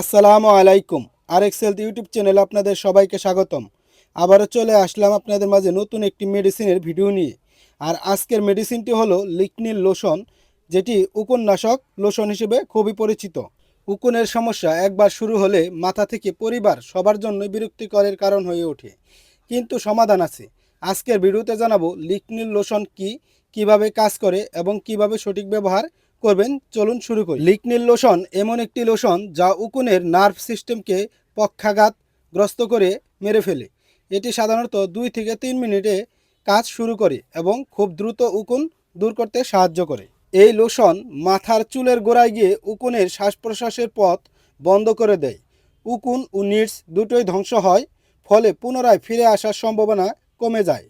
আসসালামু আলাইকুম। আর Excel YouTube চ্যানেলে আপনাদের সবাইকে স্বাগতম। আবারও চলে আসলাম আপনাদের মাঝে নতুন একটি মেডিসিনের ভিডিও নিয়ে। আর আজকের মেডিসিনটি হলো লিকনিল লোশন, যেটি উকুননাশক লোশন হিসেবে খুবই পরিচিত। উকুনের সমস্যা একবার শুরু হলে মাথা থেকে পরিবার সবার জন্য বিরক্তিকরের কারণ হয়ে ওঠে। কিন্তু সমাধান আছে। আজকের ভিডিওতে জানাব লিকনিল লোশন কি, কীভাবে কাজ করে এবং কীভাবে সঠিক ব্যবহার করবেন, চলুন শুরু করি। লিকনিল লোশন এমন একটি লোশন যা উকুনের নার্ভ সিস্টেমকে পক্ষাঘাতগ্রস্ত করে মেরে ফেলে। এটি সাধারণত দুই থেকে তিন মিনিটে কাজ শুরু করে এবং খুব দ্রুত উকুন দূর করতে সাহায্য করে। এই লোশন মাথার চুলের গোড়ায় গিয়ে উকুনের শ্বাস প্রশ্বাসের পথ বন্ধ করে দেয়। উকুন ও নিডস দুটোই ধ্বংস হয়, ফলে পুনরায় ফিরে আসার সম্ভাবনা কমে যায়।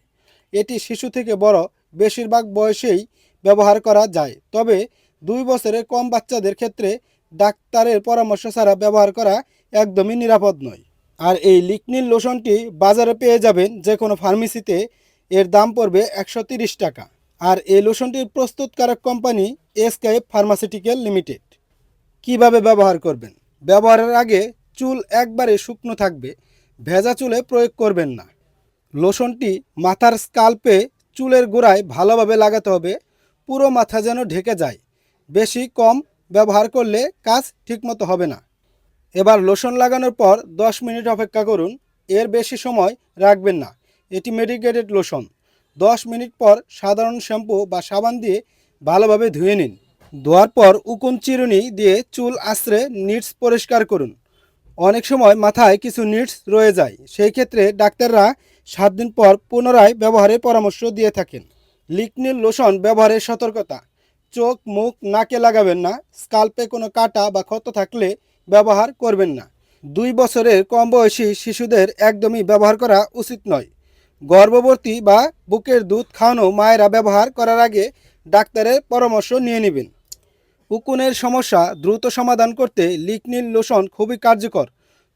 এটি শিশু থেকে বড়, বেশিরভাগ বয়সেই ব্যবহার করা যায়, তবে দুই বছরের কম বাচ্চাদের ক্ষেত্রে ডাক্তারের পরামর্শ ছাড়া ব্যবহার করা একদমই নিরাপদ নয়। আর এই লিকনিল লোশনটি বাজারে পেয়ে যাবেন যে কোনো ফার্মেসিতে। এর দাম পড়বে একশো টাকা। আর এই লোশনটির প্রস্তুতকারক কোম্পানি এসকেএফ ফার্মাসিউটিক্যাল লিমিটেড। কীভাবে ব্যবহার করবেন? ব্যবহারের আগে চুল একবারে শুকনো থাকবে। ভেজা চুলে প্রয়োগ করবেন না। লোশনটি মাথার স্কাল্পে চুলের গোড়ায় ভালোভাবে লাগাতে হবে। পুরো মাথা যেন ঢেকে যায়। বেশি কম ব্যবহার করলে কাজ ঠিকমতো হবে না। এবার লোশন লাগানোর পর 10 মিনিট অপেক্ষা করুন, এর বেশি সময় রাখবেন না। এটি মেডিকেটেড লোশন। 10 মিনিট পর সাধারণ শ্যাম্পু বা সাবান দিয়ে ভালোভাবে ধুয়ে নিন। ধোয়ার পর উকুন চিরুনি দিয়ে চুল আশ্রে নিটস পরিষ্কার করুন। অনেক সময় মাথায় কিছু নিটস রয়ে যায়, সেই ক্ষেত্রে ডাক্তাররা সাত দিন পর পুনরায় ব্যবহারের পরামর্শ দিয়ে থাকেন। লিকনিল লোশন ব্যবহারের সতর্কতা। চোখ, মুখ, নাকে লাগাবেন না, স্কাল্পে কোনো কাটা বা ক্ষত থাকলে ব্যবহার করবেন না। দুই বছরের কম বয়সী শিশুদের একদমই ব্যবহার করা উচিত নয়। গর্ভবতী বা বুকের দুধ খাওয়ানো মায়েরা ব্যবহার করার আগে ডাক্তারের পরামর্শ নিয়ে নেবেন। উকুনের সমস্যা দ্রুত সমাধান করতে লিকনিল লোশন খুবই কার্যকর,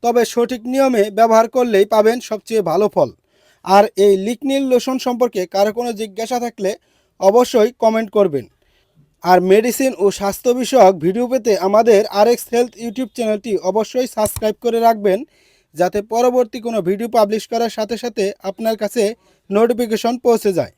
তবে সঠিক নিয়মে ব্যবহার করলেই পাবেন সবচেয়ে ভালো ফল। আর এই লিকনিল লোশন সম্পর্কে কারও কোনো জিজ্ঞাসা থাকলে অবশ্যই কমেন্ট করবেন। আর মেডিসিন ও স্বাস্থ্য বিষয়ক ভিডিও পেতে আমাদের আরএক্স হেলথ ইউটিউব চ্যানেলটি অবশ্যই সাবস্ক্রাইব করে রাখবেন, যাতে পরবর্তী কোনো ভিডিও পাবলিশ করার সাথে সাথে আপনার কাছে নোটিফিকেশন পৌঁছে যায়।